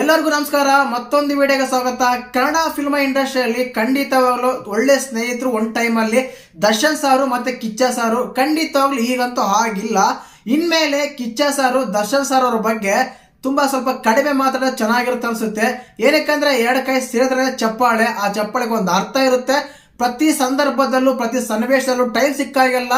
ಎಲ್ಲರಿಗೂ ನಮಸ್ಕಾರ. ಮತ್ತೊಂದು ವಿಡಿಯೋಗೆ ಸ್ವಾಗತ. ಕನ್ನಡ ಫಿಲ್ಮ್ ಇಂಡಸ್ಟ್ರಿಯಲ್ಲಿ ಖಂಡಿತವಾಗ್ಲೂ ಒಳ್ಳೆ ಸ್ನೇಹಿತರು ಒನ್ ಟೈಮಲ್ಲಿ ದರ್ಶನ್ ಸಾರು ಮತ್ತೆ ಕಿಚ್ಚ ಸಾರು. ಖಂಡಿತವಾಗ್ಲೂ ಈಗಂತೂ ಆಗಿಲ್ಲ ಇನ್ಮೇಲೆ ಕಿಚ್ಚ ಸಾರು, ದರ್ಶನ್ ಸಾರ್ ಅವ್ರ ಬಗ್ಗೆ ತುಂಬಾ ಸ್ವಲ್ಪ ಕಡಿಮೆ ಮಾತಾಡೋದು ಚೆನ್ನಾಗಿರುತ್ತೆ ಅನ್ಸುತ್ತೆ. ಏನಕ್ಕಂದ್ರೆ ಎರಡು ಕೈ ಸೇರಿದ್ರೆ ಚಪ್ಪಾಳೆ. ಆ ಚಪ್ಪಾಳೆಗೆ ಒಂದು ಅರ್ಥ ಇರುತ್ತೆ. ಪ್ರತಿ ಸಂದರ್ಭದಲ್ಲೂ, ಪ್ರತಿ ಸನ್ನಿವೇಶದಲ್ಲೂ ಟೈಮ್ ಸಿಕ್ಕಾಗೆಲ್ಲ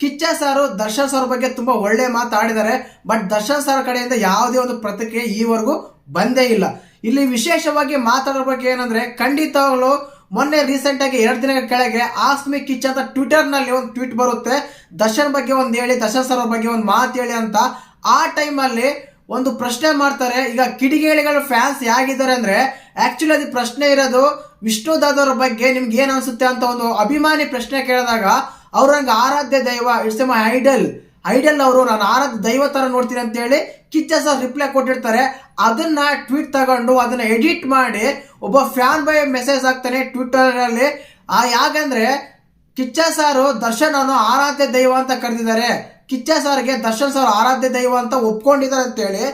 ಕಿಚ್ಚ ಸಾರು, ದರ್ಶನ್ ಸಾರ್ ಬಗ್ಗೆ ತುಂಬಾ ಒಳ್ಳೆ ಮಾತಾಡಿದ್ದಾರೆ. ಬಟ್ ದರ್ಶನ್ ಸಾರ್ ಕಡೆಯಿಂದ ಯಾವುದೇ ಒಂದು ಪ್ರತಿಕ್ರಿಯೆ ಈವರೆಗೂ ಬಂದೇ ಇಲ್ಲ. ಇಲ್ಲಿ ವಿಶೇಷವಾಗಿ ಮಾತಾಡೋ ಬಗ್ಗೆ ಏನಂದ್ರೆ, ಖಂಡಿತವಾಗ್ಲೂ ಮೊನ್ನೆ ರೀಸೆಂಟ್ ಆಗಿ ಎರಡು ದಿನಗಳ ಕೆಳಗೆ ಆಸ್ಮಿ ಕಿಚ್ ಅಂತ ಟ್ವಿಟರ್ನಲ್ಲಿ ಒಂದು ಟ್ವೀಟ್ ಬರುತ್ತೆ. ದರ್ಶನ್ ಬಗ್ಗೆ ಒಂದು ಹೇಳಿ, ದರ್ಶನ್ ಸರ್ ಬಗ್ಗೆ ಒಂದು ಮಾತು ಹೇಳಿ ಅಂತ. ಆ ಟೈಮಲ್ಲಿ ಒಂದು ಪ್ರಶ್ನೆ ಮಾಡ್ತಾರೆ. ಈಗ ಕಿಡಿಗೇಳಿಗಳು ಫ್ಯಾನ್ಸ್ ಹೇಗಿದ್ದಾರೆ ಅಂದ್ರೆ ಆಕ್ಚುಲಿ ಅದು ಪ್ರಶ್ನೆ ಇರೋದು ವಿಷ್ಣು ದಾದವ್ರ ಬಗ್ಗೆ ನಿಮ್ಗೆ ಏನ್ ಅನ್ಸುತ್ತೆ ಅಂತ ಒಂದು ಅಭಿಮಾನಿ ಪ್ರಶ್ನೆ ಕೇಳಿದಾಗ, ಅವ್ರಂಗೆ ಆರಾಧ್ಯ ದೈವ ಇಟ್ಸ್ ಮೈ ಐಡಲ್ ಐಡಲ್ ಅವರು ನಾನು ಆರಾಧ ದೈವ ಥರ ನೋಡ್ತೀನಿ ಅಂತ ಹೇಳಿ ಕಿಚ್ಚ ಸರ್ ರಿಪ್ಲೈ ಕೊಟ್ಟಿರ್ತಾರೆ. ಅದನ್ನ ಟ್ವೀಟ್ ತಗೊಂಡು ಅದನ್ನ ಎಡಿಟ್ ಮಾಡಿ ಒಬ್ಬ ಫ್ಯಾನ್ ಬೈ ಮೆಸೇಜ್ ಆಗ್ತಾನೆ ಟ್ವಿಟರ್ ಅಲ್ಲಿ ಆ, ಯಾಕಂದ್ರೆ ಕಿಚ್ಚ ಸಾರು ದರ್ಶನ್ ಅವನು ಆರಾಧ್ಯ ದೈವ ಅಂತ ಕರೆದಿದ್ದಾರೆ. ಕಿಚ್ಚ ಸಾರ್ಗೆ ದರ್ಶನ್ ಸರ್ ಆರಾಧ್ಯ ದೈವ ಅಂತ ಒಪ್ಕೊಂಡಿದ್ದಾರೆ ಅಂತೇಳಿ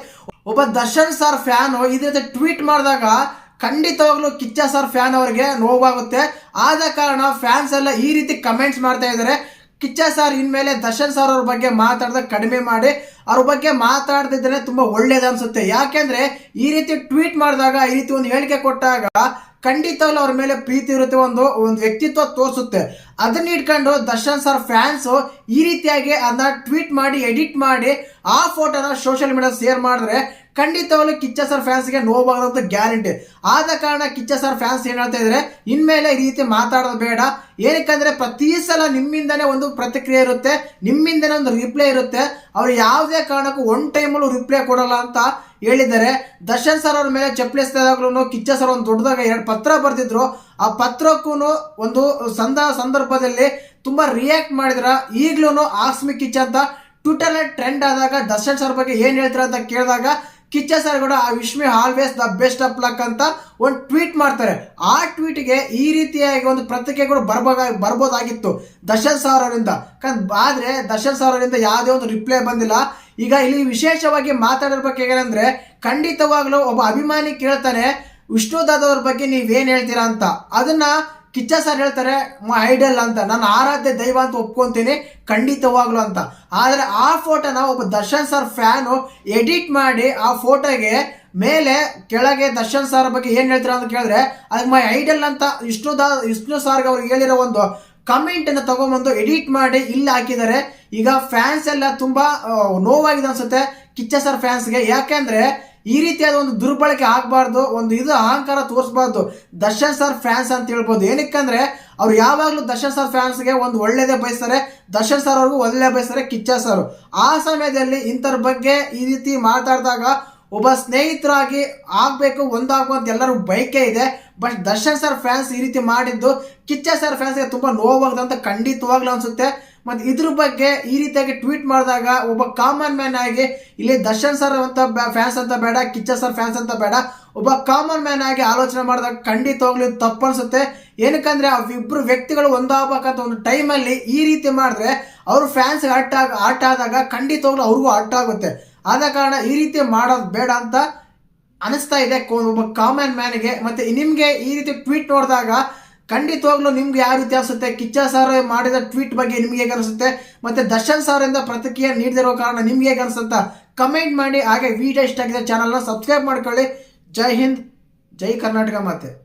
ಒಬ್ಬ ದರ್ಶನ್ ಸರ್ ಫ್ಯಾನ್ ಇದೇ ಟ್ವೀಟ್ ಮಾಡಿದಾಗ ಖಂಡಿತವಾಗ್ಲೂ ಕಿಚ್ಚ ಸರ್ ಫ್ಯಾನ್ ಅವರಿಗೆ ನೋವಾಗುತ್ತೆ. ಆದ ಕಾರಣ ಫ್ಯಾನ್ಸ್ ಎಲ್ಲ ಈ ರೀತಿ ಕಮೆಂಟ್ಸ್ ಮಾಡ್ತಾ ಇದ್ದಾರೆ. ಕಿಚ್ಚ ಸರ್ ಇನ್ಮೇಲೆ ದರ್ಶನ್ ಸರ್ ಅವ್ರ ಬಗ್ಗೆ ಮಾತಾಡ್ದ ಕಡಿಮೆ ಮಾಡಿ, ಅವ್ರ ಬಗ್ಗೆ ಮಾತಾಡ್ತಿದ್ರೆ ತುಂಬಾ ಒಳ್ಳೇದ ಅನ್ಸುತ್ತೆ. ಯಾಕೆಂದ್ರೆ ಈ ರೀತಿ ಟ್ವೀಟ್ ಮಾಡಿದಾಗ, ಈ ರೀತಿ ಒಂದು ಹೇಳಿಕೆ ಕೊಟ್ಟಾಗ ಖಂಡಿತವಾಗ್ಲೂ ಅವ್ರ ಮೇಲೆ ಪ್ರೀತಿ ಇರುತ್ತೆ ಒಂದು ಒಂದು ವ್ಯಕ್ತಿತ್ವ ತೋರಿಸುತ್ತೆ. ಅದನ್ನ ಇಟ್ಕೊಂಡು ದರ್ಶನ್ ಸರ್ ಫ್ಯಾನ್ಸ್ ಈ ರೀತಿಯಾಗಿ ಅದನ್ನ ಟ್ವೀಟ್ ಮಾಡಿ, ಎಡಿಟ್ ಮಾಡಿ ಆ ಫೋಟೋನ ಸೋಷಿಯಲ್ ಮೀಡಿಯಾ ಶೇರ್ ಮಾಡಿದ್ರೆ ಖಂಡಿತವಾಗ್ಲೂ ಕಿಚ್ಚ ಸರ್ ಫ್ಯಾನ್ಸ್ಗೆ ನೋವಾಗದಂತ ಗ್ಯಾರಂಟಿ ಆದ ಕಾರಣ ಕಿಚ್ಚ ಸರ್ ಫ್ಯಾನ್ಸ್ ಏನ್ ಹೇಳ್ತಾ ಇದ್ರೆ? ಇನ್ಮೇಲೆ ಈ ರೀತಿ ಮಾತಾಡೋದು ಬೇಡ. ಏನಕ್ಕಂದ್ರೆ ಪ್ರತಿ ಸಲ ನಿಮ್ಮಿಂದನೇ ಒಂದು ಪ್ರತಿಕ್ರಿಯೆ ಇರುತ್ತೆ, ನಿಮ್ಮಿಂದನೇ ಒಂದು ರಿಪ್ಲೈ ಇರುತ್ತೆ. ಅವ್ರು ಯಾವುದೇ ಕಾರಣಕ್ಕೂ ಒನ್ ಟೈಮಲ್ಲೂ ರಿಪ್ಲೈ ಕೊಡಲ್ಲ ಅಂತ ಹೇಳಿದ್ದಾರೆ. ದರ್ಶನ್ ಸರ್ ಅವ್ರ ಮೇಲೆ ಚಪ್ಪಲಿಸಿದಾಗ್ಲೂ ಕಿಚ್ಚ ಸರ್ ಒಂದು ದೊಡ್ಡದಾಗ ಎರಡು ಪತ್ರ ಬರ್ತಿದ್ರು ಆ ಪತ್ರಕ್ಕೂ ಒಂದು ಸಂದ ಸಂದರ್ಭದಲ್ಲಿ ತುಂಬಾ ರಿಯಾಕ್ಟ್ ಮಾಡಿದ್ರ. ಈಗ್ಲೂ ಆಸ್ಮಿ ಕಿಚ್ಚ ಅಂತ ಟ್ವಿಟರ್ ಟ್ರೆಂಡ್ ಆದಾಗ ದರ್ಶನ್ ಸರ್ ಬಗ್ಗೆ ಏನ್ ಹೇಳ್ತಾರೆ ಅಂತ ಕೇಳಿದಾಗ ಕಿಚ್ಚ ಸರ್ ಕೂಡ wish me always the best of luck ಅಂತ ಒಂದು ಟ್ವೀಟ್ ಮಾಡ್ತಾರೆ. ಆ ಟ್ವೀಟ್ಗೆ ಈ ರೀತಿಯಾಗಿ ಒಂದು ಪ್ರತಿಕ್ರಿಯೆಗಳು ಬರ್ಬೋದ ಬರ್ಬೋದಾಗಿತ್ತು ದರ್ಶನ್ ಸರ್ ಅವರಿಂದ. ಆದ್ರೆ ದರ್ಶನ್ ಸರ್ ಅವರಿಂದ ಯಾವುದೇ ಒಂದು ರಿಪ್ಲೈ ಬಂದಿಲ್ಲ. ಈಗ ಇಲ್ಲಿ ವಿಶೇಷವಾಗಿ ಮಾತಾಡಿರ್ಬೇಕು ಹೇಗಂದ್ರೆ ಖಂಡಿತವಾಗ್ಲೂ ಒಬ್ಬ ಅಭಿಮಾನಿ ಕೇಳ್ತಾನೆ, ವಿಷ್ಣು ದಾದವ್ರ ಬಗ್ಗೆ ನೀವೇನ್ ಹೇಳ್ತೀರಾ ಅಂತ. ಅದನ್ನ ಕಿಚ್ಚ ಸರ್ ಹೇಳ್ತಾರೆ ಐಡಲ್ ಅಂತ, ನಾನು ಆರಾಧ್ಯ ದೈವ ಅಂತ ಒಪ್ಕೊಂತೀನಿ, ಖಂಡಿತವಾಗ್ಲು ಅಂತ. ಆದ್ರೆ ಆ ಫೋಟೋನ ಒಬ್ಬ ದರ್ಶನ್ ಸರ್ ಫ್ಯಾನು ಎಡಿಟ್ ಮಾಡಿ ಆ ಫೋಟೋಗೆ ಮೇಲೆ ಕೆಳಗೆ ದರ್ಶನ್ ಸರ್ ಬಗ್ಗೆ ಏನ್ ಹೇಳ್ತೀರಾ ಅಂತ ಕೇಳಿದ್ರೆ, ಅದಕ್ಕೆ ಮೈ ಐಡಲ್ ಅಂತ ವಿಷ್ಣು ದಾ ವಿಷ್ಣು ಸಾರ್ಗೆ ಅವ್ರಿಗೆ ಹೇಳಿರೋ ಒಂದು ಕಮೆಂಟ್ ಅನ್ನ ತಗೊಂಬಂದು ಎಡಿಟ್ ಮಾಡಿ ಇಲ್ಲಿ ಹಾಕಿದ್ದಾರೆ. ಈಗ ಫ್ಯಾನ್ಸ್ ಎಲ್ಲ ತುಂಬಾ ನೋವಾಗಿದೆ ಅನ್ಸುತ್ತೆ ಕಿಚ್ಚ ಸರ್ ಫ್ಯಾನ್ಸ್ಗೆ ಯಾಕೆಂದ್ರೆ ಈ ರೀತಿಯಾದ ಒಂದು ದುರ್ಬಳಕೆ ಆಗಬಾರ್ದು, ಒಂದು ಇದು ಅಹಂಕಾರ ತೋರಿಸಬಾರ್ದು. ದರ್ಶನ್ ಸರ್ ಫ್ಯಾನ್ಸ್ ಅಂತ ಹೇಳ್ಬೋದು. ಏನಕ್ಕಂದ್ರೆ, ಅವ್ರು ಯಾವಾಗಲೂ ದರ್ಶನ್ ಸರ್ ಫ್ಯಾನ್ಸ್ಗೆ ಒಂದು ಒಳ್ಳೇದೇ ಬಯಸ್ತಾರೆ, ದರ್ಶನ್ ಸರ್ ಅವ್ರಿಗೂ ಒಳ್ಳೆ ಬಯಸ್ತಾರೆ ಕಿಚ್ಚ ಸರ್ ಆ ಸಮಯದಲ್ಲಿ ಇಂಥರ ಬಗ್ಗೆ ಈ ರೀತಿ ಮಾತಾಡಿದಾಗ ಒಬ್ಬ ಸ್ನೇಹಿತರಾಗಿ ಆಗ್ಬೇಕು ಒಂದಾಗುವಂತ ಎಲ್ಲರೂ ಬಯಕೆ ಇದೆ. ಬಟ್ ದರ್ಶನ್ ಸರ್ ಫ್ಯಾನ್ಸ್ ಈ ರೀತಿ ಮಾಡಿದ್ದು, ಕಿಚ್ಚ ಸರ್ ಫ್ಯಾನ್ಸ್ಗೆ ತುಂಬಾ ನೋವಾಗದ ಅಂತ ಖಂಡಿತವಾಗ್ಲೂ ಅನ್ಸುತ್ತೆ. ಮತ್ತು ಇದ್ರ ಬಗ್ಗೆ ಈ ರೀತಿಯಾಗಿ ಟ್ವೀಟ್ ಮಾಡಿದಾಗ ಒಬ್ಬ ಕಾಮನ್ ಮ್ಯಾನ್ ಆಗಿ, ಇಲ್ಲಿ ದರ್ಶನ್ ಸರ್ ಅಂತ ಫ್ಯಾನ್ಸ್ ಅಂತ ಬೇಡ, ಕಿಚ್ಚ ಸರ್ ಫ್ಯಾನ್ಸ್ ಅಂತ ಬೇಡ, ಒಬ್ಬ ಕಾಮನ್ ಮ್ಯಾನ್ ಆಗಿ ಆಲೋಚನೆ ಮಾಡಿದಾಗ ಖಂಡಿತವಾಗ್ಲೂ ತಪ್ಪನಿಸುತ್ತೆ ಏನಕ್ಕಂದ್ರೆ ಆ ಇಬ್ರು ವ್ಯಕ್ತಿಗಳು ಒಂದಾಗಬೇಕಂತ ಒಂದು ಟೈಮಲ್ಲಿ ಈ ರೀತಿ ಮಾಡಿದ್ರೆ, ಅವ್ರ ಫ್ಯಾನ್ಸ್ ಆಟ ಆಟ ಆದಾಗ ಖಂಡಿತವಾಗ್ಲೂ ಅವ್ರಿಗೂ ಆಟ ಆಗುತ್ತೆ. ಆದ ಕಾರಣ ಈ ರೀತಿ ಮಾಡೋದು ಬೇಡ ಅಂತ ಅನಿಸ್ತಾ ಇದೆ. ಒಬ್ಬ ಕಾಮನ್ ಮ್ಯಾನ್ಗೆ ಮತ್ತೆ ನಿಮಗೆ ಈ ರೀತಿ ಟ್ವೀಟ್ ನೋಡಿದಾಗ ಖಂಡಿತವಾಗ್ಲೂ ನಿಮ್ಗೆ ಯಾವ ರೀತಿ ಅನಿಸುತ್ತೆ? ಕಿಚ್ಚ ಸರ್ ಮಾಡಿದ ಟ್ವೀಟ್ ಬಗ್ಗೆ ನಿಮ್ಗೆ ಹೇಗೆ ಅನಿಸುತ್ತೆ? ಮತ್ತೆ ದರ್ಶನ್ ಸರ್ ಇಂದ ಪ್ರತಿಕ್ರಿಯೆ ನೀಡದಿರೋ ಕಾರಣ ನಿಮ್ಗೆ ಹೇಗೆ ಅನಿಸುತ್ತ? ಕಮೆಂಟ್ ಮಾಡಿ. ಹಾಗೆ ವಿಡಿಯೋ ಇಷ್ಟ ಆಗಿದೆ ಚಾನಲ್ನ ಸಬ್ಸ್ಕ್ರೈಬ್ ಮಾಡ್ಕೊಳ್ಳಿ. ಜೈ ಹಿಂದ್, ಜೈ ಕರ್ನಾಟಕ ಮಾತೆ.